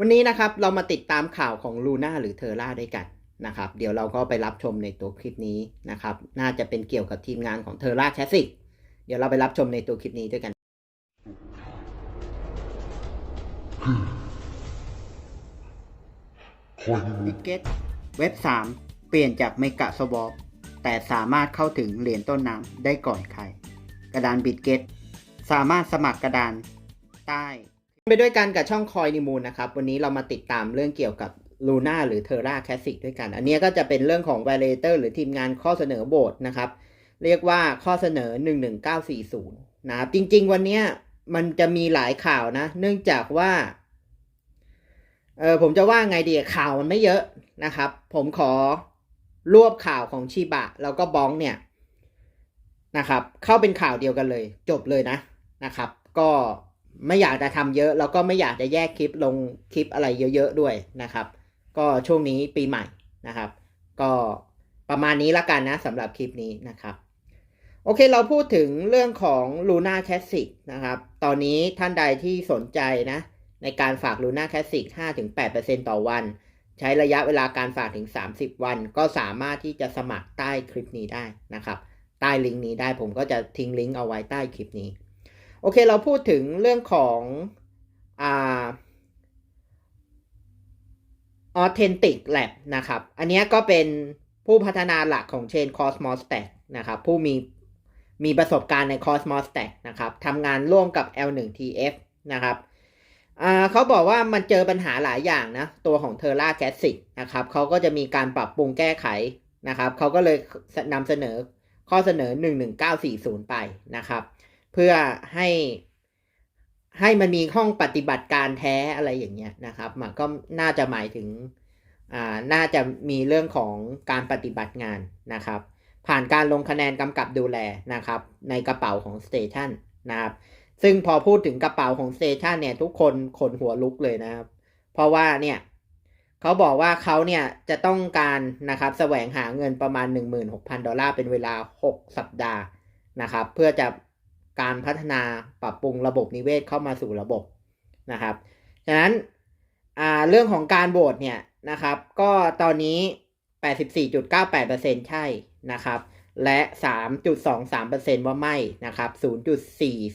วันนี้นะครับเรามาติดตามข่าวของลูน่าหรือเทอร่าด้วยกันนะครับเดี๋ยวเราก็ไปรับชมในตัวคลิปนี้นะครับน่าจะเป็นเกี่ยวกับทีมงานของเทอร่าแคสซิกเดี๋ยวเราไปรับชมในตัวคลิปนี้ด้วยกันบิเก็ตเว็บ 3 เปลี่ยนจากเมกะสวอปแต่สามารถเข้าถึงเหรียญต้นน้ำได้ก่อนใคร กระดานบิตเก็ตสามารถสมัครกระดานใต้ ไปด้วยกันกับช่องคอยนิมูลนะครับ วันนี้เรามาติดตามเรื่องเกี่ยวกับลูน่าหรือเทอร่าแคสซิกด้วยกัน อันนี้ก็จะเป็นเรื่องของ v a l เลเตอร์หรือทีมงานข้อเสนอโบสนะครับ เรียกว่าข้อเสนอ 11940 นะครับ จริงๆ วันนี้มันจะมีหลายข่าวนะ เนื่องจากว่าเออผมจะว่าไงดีข่าวมันไม่เยอะนะครับ ผมขอรวบข่าวของชิบะ แล้วก็บ้องเนี่ยนะครับ เข้าเป็นข่าวเดียวกันเลย จบเลยนะนะครับ ก็ ไม่อยากจะทำเยอะ แล้วก็ไม่อยากจะแยกคลิปลงคลิปอะไรเยอะๆด้วยนะครับ ก็ช่วงนี้ปีใหม่นะครับ ก็ประมาณนี้ละกันนะสำหรับคลิปนี้นะครับ โอเคเราพูดถึงเรื่องของ Luna Classic นะครับ ตอนนี้ท่านใดที่สนใจนะ ในการฝาก Luna Classic 5-8%ต่อวัน ใช้ระยะเวลาการฝากถึง 30 วัน ก็สามารถที่จะสมัครใต้คลิปนี้ได้นะครับ ใต้ลิงก์นี้ได้ผมก็จะทิ้งลิงก์เอาไว้ใต้คลิปนี้ โอเคเราพูดถึงเรื่องของอ่า Authentic Lab นะครับ อันนี้ก็เป็นผู้พัฒนาหลักของ Chain Cosmos Stack นะครับ ผู้มีมีประสบการณ์ใน Cosmos Stack นะครับทำงานร่วมกับ L1TF นะครับเขาบอกว่ามันเจอปัญหาหลายอย่างนะ ตัวของ Terra Classic นะครับเขาก็จะมีการปรับปรุงแก้ไขนะครับเขาก็เลยนำเสนอข้อเสนอ 11940 ไปนะครับ เพื่อให้ให้มันมีห้องปฏิบัติการแท้อะไรอย่างเงี้ยนะครับมันก็น่าจะหมายถึงอ่าน่าจะมีเรื่องของการปฏิบัติงานนะครับ ผ่านการลงคะแนนกำกับดูแลนะครับ ในกระเป๋าของสเตชันนะครับซึ่งพอพูดถึงกระเป๋าของสเตชันเนี่ยทุกคนขนหัวลุกเลยนะครับ เพราะว่าเนี่ยเขาบอกว่าเขาเนี่ยจะต้องการนะครับแสวงหาเงินประมาณ 16,000 ดอลลาร์เป็นเวลา 6 สัปดาห์นะครับ เพื่อจะ การพัฒนาปรับปรุงระบบนิเวศเข้ามาสู่ระบบนะครับฉะนั้นเรื่องของการโหวตเนี่ยนะครับ ก็ตอนนี้ 84.98%ใช่นะครับ และ 3.23%ว่าไม่นะครับ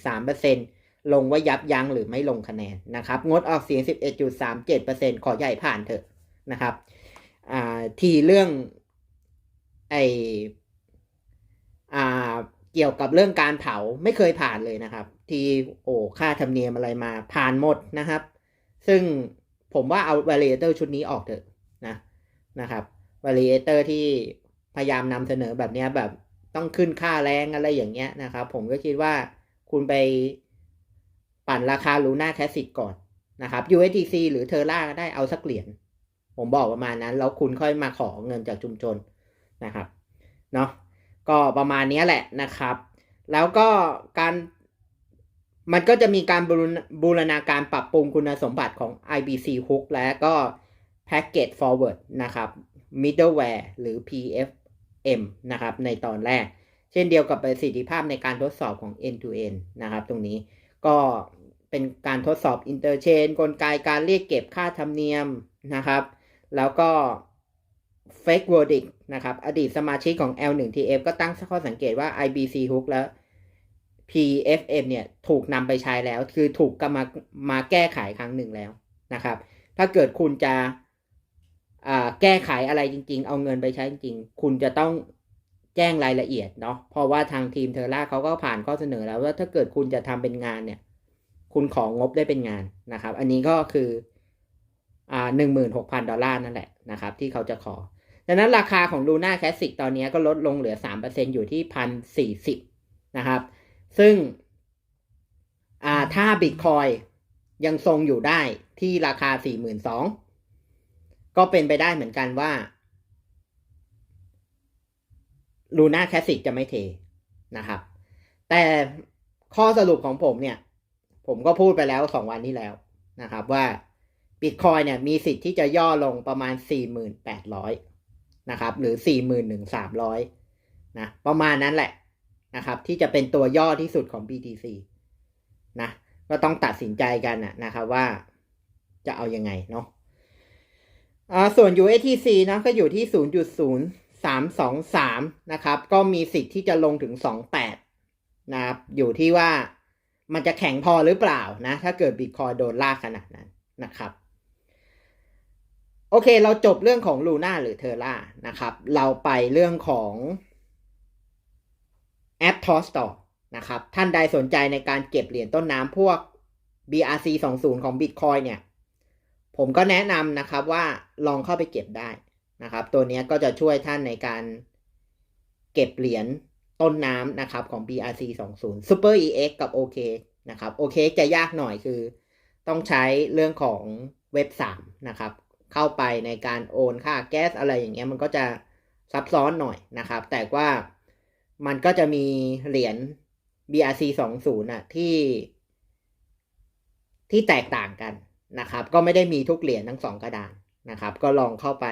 0.43%ลงว่ายับยั้งหรือไม่ลงคะแนนนะครับ งดออกเสียง 11.37%ขอใหญ่ผ่านเถอะนะครับทีเรื่องไออ่า เกี่ยวกับเรื่องการเผาไม่เคยผ่านเลยนะครับ ที่โอ้ค่าธรรมเนียมอะไรมาผ่านหมดนะครับ ซึ่งผมว่าเอา validator ชุดนี้ออกเถอะนะนะครับ validator ที่พยายามนำเสนอแบบนี้แบบต้องขึ้นค่าแรงอะไรอย่างเงี้ยนะครับ ผมก็คิดว่าคุณไปปั่นราคาลูน่าแคสสิกก่อนนะครับ USDC หรือเทอร่าก็ได้เอาสักเหรียญผมบอกประมาณนั้น แล้วคุณค่อยมาขอเงินจากชุมชนนะครับเนาะ ก็ประมาณนี้แหละนะครับ แล้วก็การมันก็จะมีการบูรณาการปรับปรุงคุณสมบัติของ IBC Hook และก็ Package Forward นะครับ Middleware หรือ PFM นะครับในตอนแรก เช่นเดียวกับประสิทธิภาพในการทดสอบของ end to end นะครับตรงนี้ก็เป็นการทดสอบ interchain กลไกการเรียกเก็บค่าธรรมเนียมนะครับ แล้วก็ Fake Verdict นะครับอดีตสมาชิกของ L1TF ก็ตั้งข้อสังเกตว่า IBC Hook และ PFM เนี่ยถูกนำไปใช้แล้ว คือถูกกมามาแก้ไขครั้งหนึ่งแล้วนะครับ ถ้าเกิดคุณจะแก้ไขอะไรจริง ๆ เอาเงินไปใช้จริงๆคุณจะต้องแจ้งรายละเอียดเนาะเพราะว่าทางทีมเทอร่าเขาก็ผ่านข้อเสนอแล้วว่าถ้าเกิดคุณจะทำเป็นงานเนี่ย คุณของงบได้เป็นงานนะครับ อันนี้ก็คืออ่าหนึ่งหมื่นหกพันดอลลาร์นั่นแหละนะครับ ที่เขาจะขอ ดังนั้นราคาของ Luna Classic ตอนนี้ก็ลดลงเหลือ 3%อยู่ที่พันสี่สิบนะครับ ซึ่งถ้า Bitcoin ยังทรงอยู่ได้ที่ราคา 42,000 ก็เป็นไปได้เหมือนกันว่า Luna Classic จะไม่เทนะครับ แต่ข้อสรุปของผมเนี่ย ผมก็พูดไปแล้วสองวันที่แล้วนะครับว่าบิตคอยเนี่ยมีสิทธิ์ที่จะย่อลงประมาณ 4,800 นะครับหรือ 41,300นะประมาณนั้นแหละนะครับ ที่จะเป็นตัวย่อที่สุดของ BTC นะก็ต้องตัดสินใจกันนะครับว่าจะเอายังไงเนาะส่วน USTC นะก็อยู่ที่ 0.0323 นะครับ ก็มีสิทธิ์ที่จะลงถึง 28 นะครับ อยู่ที่ว่ามันจะแข็งพอหรือเปล่านะ ถ้าเกิดบิตคอยโดนลากขนาดนั้นนะครับ โอเค เราจบเรื่องของลูน่าหรือเทอร่านะครับ เราไปเรื่องของแอปทอสต่อนะครับ ท่านใดสนใจในการเก็บเหรียญต้นน้ำพวก BRC 20ของ Bitcoin เนี่ย ผมก็แนะนำนะครับว่าลองเข้าไปเก็บได้นะครับ ตัวนี้ก็จะช่วยท่านในการเก็บเหรียญต้นน้ำนะครับของ BRC 20 Super EX กับ OK นะครับ OK จะยากหน่อยคือต้องใช้เรื่องของเว็บ 3 นะครับ เข้าไปในการโอนค่าแก๊สอะไรอย่างเงี้ยมันก็จะซับซ้อนหน่อยนะครับ แต่ว่ามันก็จะมีเหรียญ BRC 20น่ะที่ ที่แตกต่างกันนะครับ ก็ไม่ได้มีทุกเหรียญทั้งสองกระดานนะครับ ก็ลองเข้าไป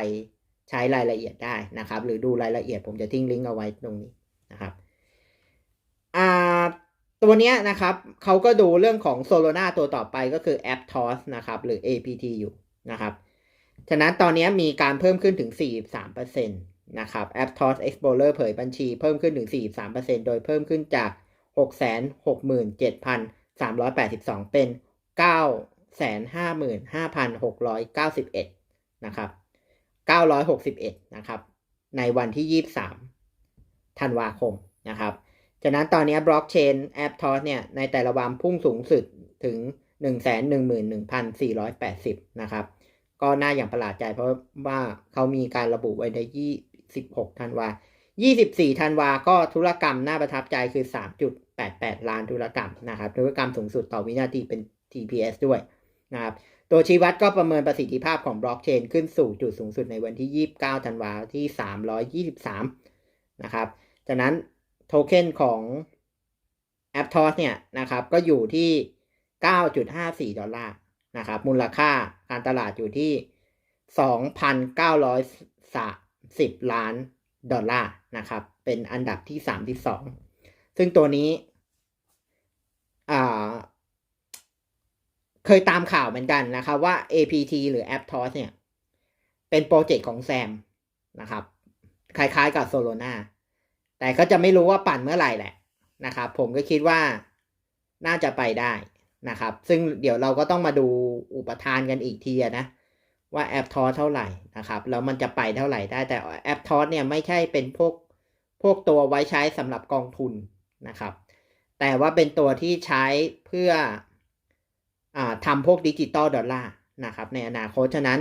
ใช้รายละเอียดได้นะครับ หรือดูรายละเอียดผมจะทิ้งลิงก์เอาไว้ตรงนี้นะครับอ่าตัวเนี้ยนะครับเขาก็ดูเรื่องของ Solana ตัวต่อไปก็คือ Aptos นะครับ หรือ APT อยู่นะครับ ฉะนั้นตอนนี้มีการเพิ่มขึ้นถึง 43%นะครับ Aptos Explorer เผยบัญชีเพิ่มขึ้นถึง 43%โดยเพิ่มขึ้นจาก 667,382 เป็น 955,691 นะครับ 961 นะครับ ในวันที่ 23 ธันวาคมนะครับฉะนั้นตอนนี้บล็อกเชนแอปทอสเนี่ย ในแต่ละวันพุ่งสูงสุดถึง 111,480 นะครับ ก็น่าอย่างประหลาดใจเพราะว่าเขามีการระบุไว้ใน 26 ธันวา 24 ธันวา ก็ธุรกรรมน่าประทับใจคือ 3.88 ล้านธุรกรรมนะครับ ธุรกรรมสูงสุดต่อวินาทีเป็น TPS ด้วยนะครับ ตัวชี้วัดก็ประเมินประสิทธิภาพของบล็อกเชนขึ้นสู่จุดสูงสุดในวันที่ 29 ธันวาที่ 323 นะครับ จากนั้นโทเค็นของ Aptos เนี่ยนะครับ ก็อยู่ที่ 9.54 ดอลลาร์ นะครับ มูลค่าการตลาดอยู่ที่ 2,930 ล้านดอลลาร์นะครับ เป็นอันดับที่ 32 ซึ่งตัวนี้เคยตามข่าวเหมือนกันนะครับว่า APT หรือ Aptos เนี่ย เป็นโปรเจกต์ของแซมนะครับ คล้ายๆกับ Solana แต่ก็จะไม่รู้ว่าปั่นเมื่อไหร่แหละนะครับ ผมก็คิดว่าน่าจะไปได้ นะครับ ซึ่งเดี๋ยวเราก็ต้องมาดูอุปทานกันอีกทีนะว่าแอปทอสเท่าไหร่นะครับแล้วมันจะไปเท่าไหร่ได้แต่แอปทอสเนี่ยไม่ใช่เป็นพวกพวกตัวไว้ใช้สำหรับกองทุนนะครับ แต่ว่าเป็นตัวที่ใช้เพื่ออทำพวกดิจิตอลดอลลาร์นะครับ ในอนาคตฉะนั้น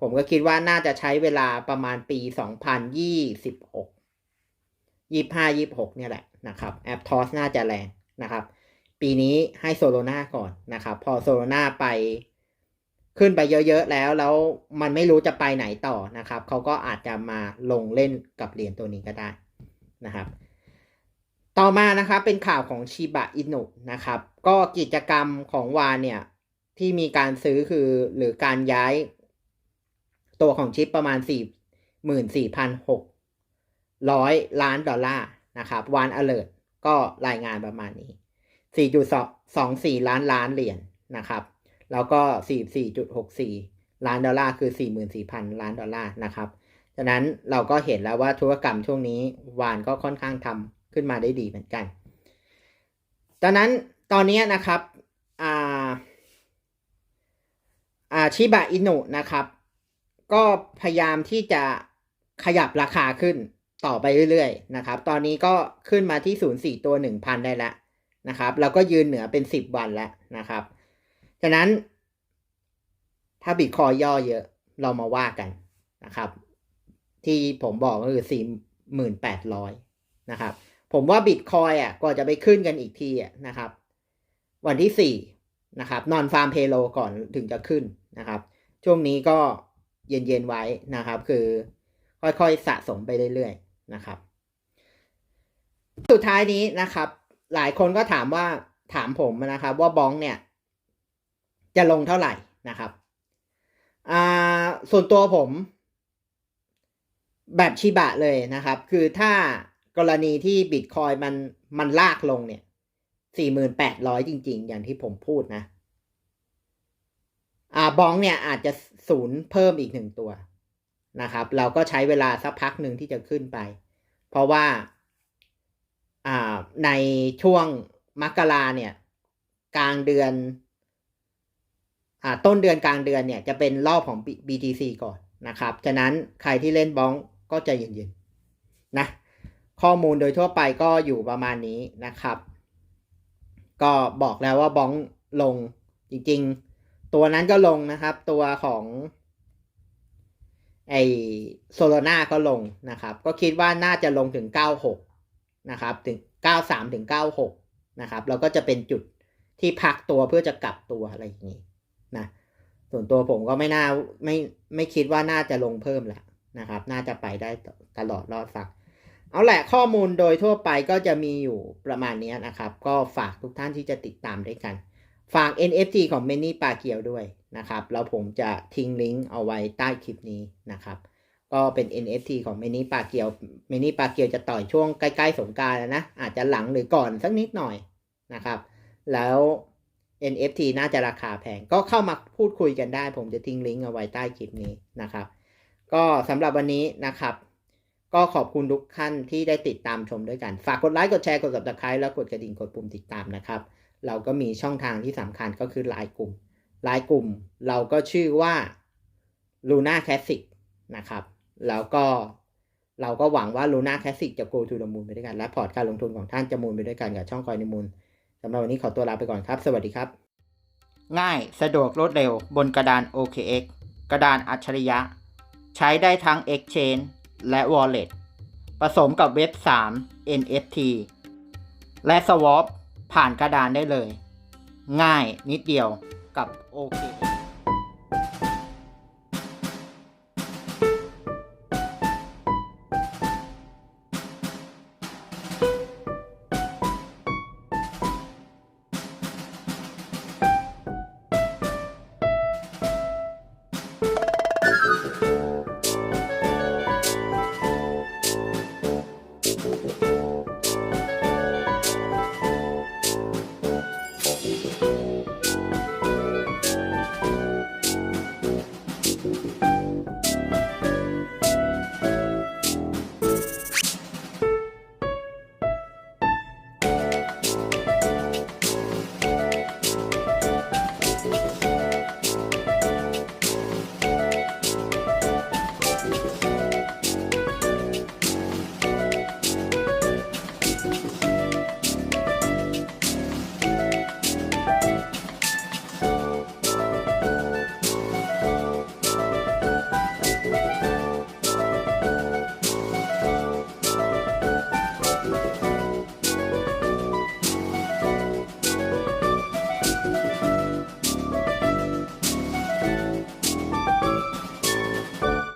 ผมก็คิดว่าน่าจะใช้เวลาประมาณปี 2026 25 26 เนี่ยแหละนะครับแอปทอสน่าจะแรงนะครับ ปีนี้ให้โซโลนาก่อนนะครับพอโซโลนาไปขึ้นไปเยอะๆแล้วแล้วมันไม่รู้จะไปไหนต่อนะครับเขาก็อาจจะมาลงเล่นกับเหรียญตัวนี้ก็ได้นะครับ ต่อมานะครับเป็นข่าวของชิบะอินุนะครับ ก็กิจกรรมของวานเนี่ยที่มีการซื้อคือหรือการย้าย ตัวของชิปประมาณ 4 4 6 0 0 ล้านดอลลาร์นะครับวานอเล t ก็รายงานประมาณนี้ 4.24 ล้านล้านเหรียญนนะครับ แล้วก็ 44.64 ล้านดอลลาร์คือ 44,000 ล้านดอลลาร์นะครับฉะนั้นเราก็เห็นแล้วว่าธุรกรรมช่วงนี้วานก็ค่อนข้างทำขึ้นมาได้ดีเหมือนกันดังนั้นตอนนี้นะครับอ่าอาชิบะอินุนะครับ ก็พยายามที่จะขยับราคาขึ้นต่อไปเรื่อยๆนะครับ ตอนนี้ก็ขึ้นมาที่ศูนย์สี่ตัวหนึ่งพันได้แล้ว นะครับแล้วก็ยืนเหนือเป็นสิบวันแล้วนะครับฉะนั้น ถ้าบิตคอยย่อเยอะเรามาว่ากันนะครับ ที่ผมบอกก็คือสี่หมื่นแปดร้อยนะครับผมว่าบิตคอยอะก็จะไปขึ้นกันอีกทีอะนะครับ วันที่สี่นะครับ นอนฟาร์มเพโลก่อนถึงจะขึ้นนะครับ ช่วงนี้ก็เย็นๆไว้นะครับ คือค่อยๆสะสมไปเรื่อยๆนะครับ สุดท้ายนี้นะครับ หลายคนก็ถามว่าถามผมนะครับว่าบ้องเนี่ย จะลงเท่าไหร่นะครับอ่าส่วนตัวผม แบบชิบะเลยนะครับ คือถ้ากรณีที่บิตคอยมันมันลากลงเนี่ยสี่หมื่นแปดร้อยจริง ๆ อย่างที่ผมพูดนะ อ่าบองเนี่ยอาจจะศูนย์เพิ่มอีกหนึ่งตัวนะครับ เราก็ใช้เวลาสักพักหนึ่งที่จะขึ้นไป เพราะว่า ในช่วงมกราเนี่ยกลางเดือนอต้นเดือนกลางเดือนเนี่ยจะเป็นรอบของ BTC ก่อนนะครับ ฉะนั้นใครที่เล่นบ้องก็ใจเย็นๆนะข้อมูลโดยทั่วไปก็อยู่ประมาณนี้นะครับ ก็บอกแล้วว่าบ้องลงจริงๆ ตัวนั้นก็ลงนะครับ ตัวของไอโซโลนาก็ลงนะครับ ก็คิดว่าน่าจะลงถึง 96 นะครับถึง 93ถึง96 นะครับแล้วก็จะเป็นจุดที่พักตัวเพื่อจะกลับตัวอะไรอย่างนี้นะส่วนตัวผมก็ไม่น่าไม่ไม่คิดว่าน่าจะลงเพิ่มแหละนะครับ น่าจะไปได้ตลอดรอดฟักเอาแหละข้อมูลโดยทั่วไปก็จะมีอยู่ประมาณนี้นะครับ ก็ฝากทุกท่านที่จะติดตามด้วยกัน ฝาก NFT ของ m มนี่ปาเกียวด้วยนะครับ แล้วผมจะทิ้งลิงก์เอาไว้ใต้คลิปนี้นะครับ ก็เป็น NFT ของ m มนี่ปาเกียว m มนี่ปาเกียวจะต่อยช่วงใกล้ๆสงการแล้วนะ อาจจะหลังหรือก่อนสักนิดหน่อยนะครับ แล้ว NFT น่าจะราคาแพง ก็เข้ามาพูดคุยกันได้ ผมจะทิ้งลิงก์เอาไว้ใต้คลิปนี้นะครับ ก็สำหรับวันนี้นะครับ ก็ขอบคุณทุกท่านที่ได้ติดตามชมด้วยกัน ฝากกดไลค์ กดแชร์ กด subscribe แล้วกดกระดิ่ง กดปุ่มติดตามนะครับ เราก็มีช่องทางที่สำคัญก็คือไลน์กลุ่มไลน์กลุ่ม เราก็ชื่อว่า Luna Classic นะครับ แล้วก็เราก็หวังว่า Luna Classic จะ go to the moon ไปด้วยกัน และพอร์ตการลงทุนของท่านจะมูลไปด้วยกันกับช่องคอยในมูลสำหรับวันนี้ขอตัวลาไปก่อนครับ สวัสดีครับ ง่ายสะดวกรวดเร็วบนกระดาน OKX กระดานอัจฉริยะ ใช้ได้ทั้ง Exchange และ Wallet ผสมกับเว็บ 3 NFT และ Swap ผ่านกระดานได้เลย ง่ายนิดเดียวกับ OKX